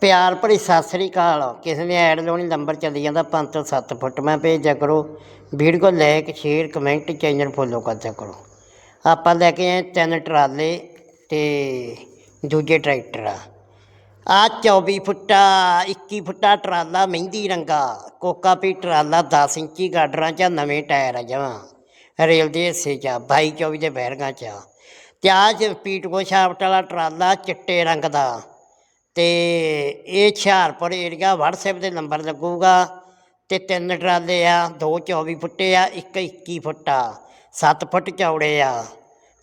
ਪਿਆਰ ਭਰੀ ਸਤਿ ਸ੍ਰੀ ਅਕਾਲ। ਕਿਸੇ ਨੇ ਐਡ ਲਾਉਣੀ ਨੰਬਰ ਚੱਲੀ ਜਾਂਦਾ 5 ਤੋਂ 7 ਫੁੱਟ। ਮੈਂ ਭੇਜਿਆ ਕਰੋ। Video like share comment channel follow ਕਰਦਿਆ ਕਰੋ। ਆਪਾਂ ਲੈ ਕੇ ਆਏ ਤਿੰਨ ਟਰਾਲੇ ਤੇ ਦੂਜੇ ਟਰੈਕਟਰ ਆ। ਆ 24 ਫੁੱਟਾ 21 ਫੁੱਟਾ ਟਰਾਲਾ ਮਹਿੰਦੀ ਰੰਗਾ। ਕੋਕਾ ਪੀ ਟਰਾਲਾ 10 ਇੰਚੀ ਗਾਡਰਾਂ ਚ ਆ, ਨਵੇਂ ਟਾਇਰ ਆ ਜਮਾਂ। ਰੇਲ ਦੇ ਹਿੱਸੇ ਚ ਆ, 22 24 ਦੇ ਬੈਰਗਾਂ ਚ ਆ। ਤੇ ਆ ਚ ਪੀਟਕੋ ਸ਼ਾਫਟ ਵਾਲਾ ਟਰਾਲਾ ਚਿੱਟੇ ਰੰਗ ਦਾ। ਤੇ ਇਹ ਹੁਸ਼ਿਆਰਪੁਰ ਏਰੀਆ WhatsApp ਦੇ ਨੰਬਰ ਲੱਗੂਗਾ ਤੇ ਤਿੰਨ ਟਰਾਲੇ ਆ, ਦੋ 24 ਫੁੱਟੇ ਆ, ਇੱਕ 21 ਆ 7 ਫੁੱਟ ਚੌੜੇ ਆ।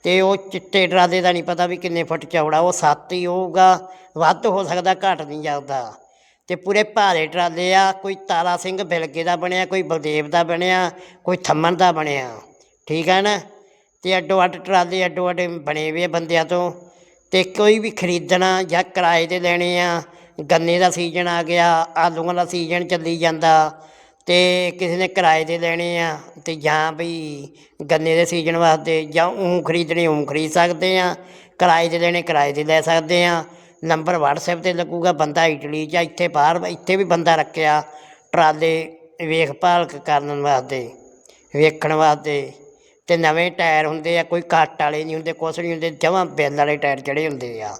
ਤੇ ਉਹ ਚਿੱਟੇ ਟਰਾਲੇ ਦਾ ਨਹੀਂ ਪਤਾ ਵੀ ਕਿੰਨੇ ਫੁੱਟ ਚੌੜਾ, ਉਹ 7 ਹੀ ਹੋਊਗਾ, ਵੱਧ ਹੋ ਸਕਦਾ, ਘੱਟ ਨਹੀਂ ਜਾਂਦਾ ਤੇ ਪੂਰੇ ਭਾਰੇ ਟਰਾਲੇ ਆ, ਕੋਈ ਤਾਰਾ ਸਿੰਘ ਬਿਲਗੇ ਦਾ ਬਣਿਆ, ਕੋਈ ਬਲਦੇਵ ਦਾ ਬਣਿਆ, ਕੋਈ ਥੰਮਣ ਦਾ ਬਣਿਆ। ਠੀਕ ਹੈ ਨਾ? ਤੇ ਅੱਡੋ ਅੱਡ ਟਰਾਲੇ ਅੱਡੋ ਅੱਡ ਬਣੇ ਹੋਏ ਆ ਬੰਦਿਆਂ ਤੋਂ। ਅਤੇ ਕੋਈ ਵੀ ਖਰੀਦਣਾ ਜਾਂ ਕਿਰਾਏ ਤੇ ਲੈਣੇ ਆ, ਗੰਨੇ ਦਾ ਸੀਜ਼ਨ ਆ ਗਿਆ, ਆਲੂਆਂ ਦਾ ਸੀਜ਼ਨ ਚੱਲੀ ਜਾਂਦਾ ਅਤੇ ਕਿਸੇ ਨੇ ਕਿਰਾਏ ਤੇ ਲੈਣੇ ਆ ਅਤੇ ਜਾਂ ਵੀ ਗੰਨੇ ਦੇ ਸੀਜ਼ਨ ਵਾਸਤੇ ਜਾਂ ਊਂ ਖਰੀਦਣੇ ਊਂ ਖਰੀਦ ਸਕਦੇ ਆ, ਕਿਰਾਏ ਤੇ ਲੈਣੇ ਕਿਰਾਏ ਤੇ ਲੈ ਸਕਦੇ ਆ, ਨੰਬਰ WhatsApp ਤੇ ਲੱਗੂਗਾ ਬੰਦਾ ਇਟਲੀ ਜਾਂ ਇੱਥੇ ਬਾਹਰ, ਇੱਥੇ ਵੀ ਬੰਦਾ ਰੱਖਿਆ, ਟਰਾਲੇ ਵੇਖਭਾਲ ਕਰਨ ਵਾਸਤੇ, ਵੇਖਣ ਵਾਸਤੇ। ਤੇ ਨਵੇਂ ਟਾਇਰ ਹੁੰਦੇ ਆ, ਕੋਈ ਕੱਟ ਵਾਲੇ ਨਹੀਂ ਹੁੰਦੇ, ਕੁਛ ਨਹੀਂ ਹੁੰਦੇ, ਜਮਾਂ ਬਿੱਲ ਵਾਲੇ ਟਾਇਰ ਜਿਹੜੇ ਹੁੰਦੇ ਆ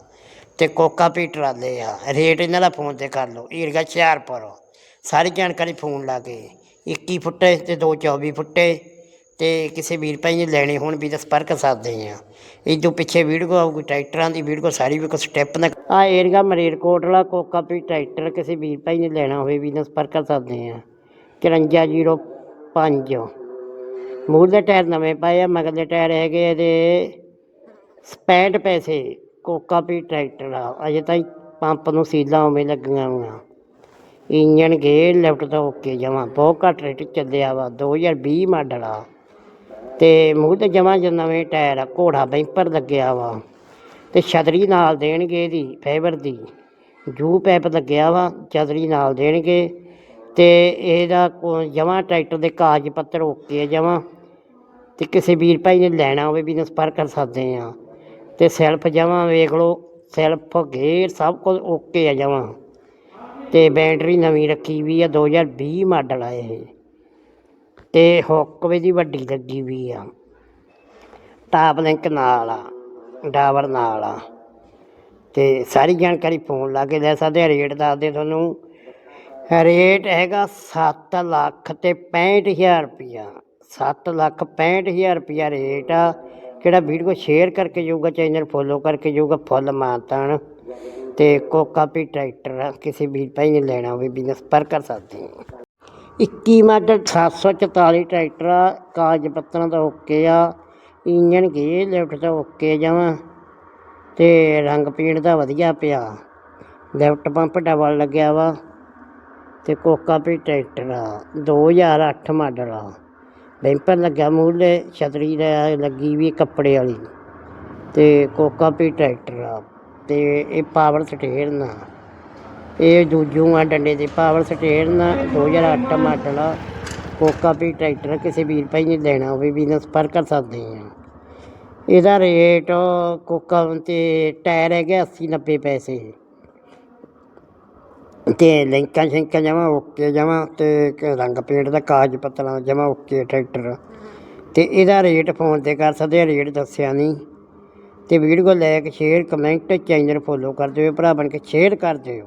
ਤੇ ਕੋਕਾ ਪੀ ਟਰਾਲੇ ਆ। ਰੇਟ ਇਹਨਾਂ ਦਾ ਫੋਨ ਤੇ ਕਰ ਲਓ, ਏਰੀਆ ਹੁਸ਼ਿਆਰਪੁਰ। ਸਾਰੀ ਜਾਣਕਾਰੀ ਫੋਨ ਲਾ ਕੇ 21 ਫੁੱਟੇ ਤੇ ਦੋ 24 ਫੁੱਟੇ ਤੇ ਕਿਸੇ ਵੀਰ ਭਾਈ ਨੇ ਲੈਣੇ ਹੋਣ, ਵੀ ਤਾਂ ਸੰਪਰਕ ਸਕਦੇ ਆ। ਇਹ ਜੋ ਪਿੱਛੇ ਵੀਡੀਓ ਆਊਗੀ, ਟਰੈਕਟਰਾਂ ਦੀ ਵੀਡੀਓ, ਸਾਰੀ ਵੀ ਕੋ ਸਟੈਪ ਨਾ ਆ ਏਰੀਆ ਮਰੇਰਕੋਟਲਾ ਕੋਕਾ ਪੀ ਟਰੈਕਟਰ, ਕਿਸੇ ਵੀਰ ਭਾਈ ਨੇ ਲੈਣਾ ਹੋਵੇ, ਵੀ ਤਾਂ ਸੰਪਰਕ ਕਰ ਸਕਦੇ ਆ 5405 ਮੂਹਰੇ ਦੇ ਟਾਇਰ ਨਵੇਂ ਪਾਏ ਆ, ਮਗਰ ਦੇ ਟਾਇਰ ਹੈਗੇ ਇਹਦੇ 65 ਪੈਸੇ, ਕੋਕਾ ਪੀ ਟਰੈਕਟਰ ਆ। ਅਜੇ ਤਾਈਂ ਪੰਪ ਨੂੰ ਸੀਲਾਂ ਉਵੇਂ ਲੱਗੀਆਂ ਹੋਈਆਂ। ਇੰਜਨ ਗੇਅਰ ਲੈਫਟ ਤੋਂ ਓਕੇ ਜਮਾ, ਬਹੁਤ ਘੱਟ ਰੇਟ ਚੱਲਿਆ ਵਾ 2020 ਮਾਡਲ ਆ। ਤੇ ਮੂੰਹ ਤੇ ਜਮਾ ਜ ਨਵੇਂ ਟਾਇਰ ਆ, ਘੋੜਾ ਬੈਂਪਰ ਲੱਗਿਆ ਵਾ। ਤੇ ਛਤਰੀ ਨਾਲ ਦੇਣਗੇ ਇਹਦੀ, ਫਾਈਬਰ ਦੀ। ਜੂ ਪੈਪ ਲੱਗਿਆ ਵਾ, ਛਤਰੀ ਨਾਲ ਦੇਣਗੇ। ਤੇ ਇਹਦਾ ਜਮਾ ਟਰੈਕਟਰ ਦੇ ਕਾਗਜ਼ ਪੱਤਰ ਓਕੇ ਆ ਜਮਾ। ਤੇ ਕਿਸੇ ਵੀਰ ਭਾਈ ਨੇ ਲੈਣਾ ਹੋਵੇ ਵੀ ਸੰਪਰਕ ਕਰ ਸਕਦੇ ਆ। ਤੇ ਸੈਲਫ ਜਮਾ ਵੇਖ ਲਓ ਸੈਲਫ ਗੇਅਰ ਸਭ ਕੁਝ ਓਕੇ ਆ ਜਮਾ। ਤੇ ਬੈਟਰੀ ਨਵੀਂ ਰੱਖੀ ਵੀ ਆ 2020 ਮਾਡਲ ਆ ਇਹ। ਤੇ ਹੁੱਕ ਵੀ ਦੀ ਵੱਡੀ ਲੱਗੀ ਵੀ ਆ। ਟਾਪ ਲਿੰਕ ਨਾਲ ਆ ਡਾਵਰ ਨਾਲ ਆ। ਤੇ ਸਾਰੀ ਜਾਣਕਾਰੀ ਫੋਨ ਲਾ ਕੇ ਲੈ ਸਕਦੇ ਆ ਰੇਟ ਦੱਸਦੇ ਤੁਹਾਨੂੰ। ਰੇਟ ਹੈਗਾ 7 ਲੱਖ ਤੇ 65000 ਰੁਪਿਆ ਸੱਤ ਲੱਖ 65000 ਰੁਪਿਆ ਰੇਟ ਆ। ਕਿਹੜਾ ਵੀਡੀਓ ਸ਼ੇਅਰ ਕਰਕੇ ਜਾਊਗਾ, ਚੈਨਲ ਫੋਲੋ ਕਰਕੇ ਜਾਊਗਾ, ਫੁੱਲ ਮਾਨਤਾਨ। ਤੇ ਕੋਕਾ ਪੀ ਟਰੈਕਟਰ ਆ, ਕਿਸੇ ਵੀਰ ਭਾਈ ਨੇ ਲੈਣਾ ਹੋਵੇ, ਬਿਜ਼ਨਸ ਪਰ ਕਰ ਸਕਦੇ ਹੋ 21 ਮਾਡਲ 744 ਟਰੈਕਟਰ ਆ, ਕਾਗਜ਼ ਪੱਤਰਾਂ ਦਾ ਓਕੇ ਆ ਇੰਜਨ ਗੇ ਲਿਫਟ ਦਾ ਓਕੇ ਜਾਵਾਂ, ਤੇ ਰੰਗ ਪੇਂਟ ਦਾ ਵਧੀਆ ਪਿਆ। ਲਿਫਟ ਪੰਪ ਡਬਲ ਲੱਗਿਆ ਵਾ, ਤੇ ਕੋਕਾ ਪੀ ਟਰੈਕਟਰ ਆ 2008 ਮਾਡਲ ਆ। ਬੈਂਪਰ ਲੱਗਿਆ ਮੂਹਰੇ, ਛਤਰੀ ਦਾ ਲੱਗੀ ਵੀ ਕੱਪੜੇ ਵਾਲੀ। ਤੇ ਕੋਕਾ ਪੀ ਟਰੈਕਟਰ ਆ। ਤੇ ਇਹ ਪਾਵਰ ਸਟੇਰਨ ਆ ਇਹ ਜੂਜੂ ਆ ਡੰਡੇ ਦੇ ਪਾਵਰ ਸਟੇਰਨ ਆ 2008 ਮਾਡਲ ਆ। ਕੋਕਾ ਪੀ ਟਰੈਕਟਰ ਕਿਸੇ ਵੀਰ ਭਾਈ ਨੇ ਲੈਣਾ ਹੋਵੇ ਬਿਜ਼ਨਸ ਪਰ ਕਰ ਸਕਦੇ ਆ। ਇਹਦਾ ਰੇਟ ਕੋਕਾ ਤੇ ਟਾਇਰ ਹੈਗੇ 80 90 ਪੈਸੇ। ਅਤੇ ਲਿੰਕਾਂ ਸ਼ਿੰਕਾਂ ਜਮਾ ਓਕੇ, ਜਮਾ ਅਤੇ ਰੰਗ ਪੇਂਟ ਦਾ ਕਾਗਜ਼ ਪੱਤਰਾਂ ਜਮਾ ਓਕੇ ਟਰੈਕਟਰ। ਅਤੇ ਇਹਦਾ ਰੇਟ ਫੋਨ ਤੇ ਕਰ ਸਕਦੇ ਆ, ਰੇਟ ਦੱਸਿਆ ਨਹੀਂ। ਅਤੇ video like, share, comment, channel follow ਕਰ ਦਿਓ ਭਰਾ ਬਣ ਕੇ ਸ਼ੇਅਰ ਕਰ ਦਿਓ।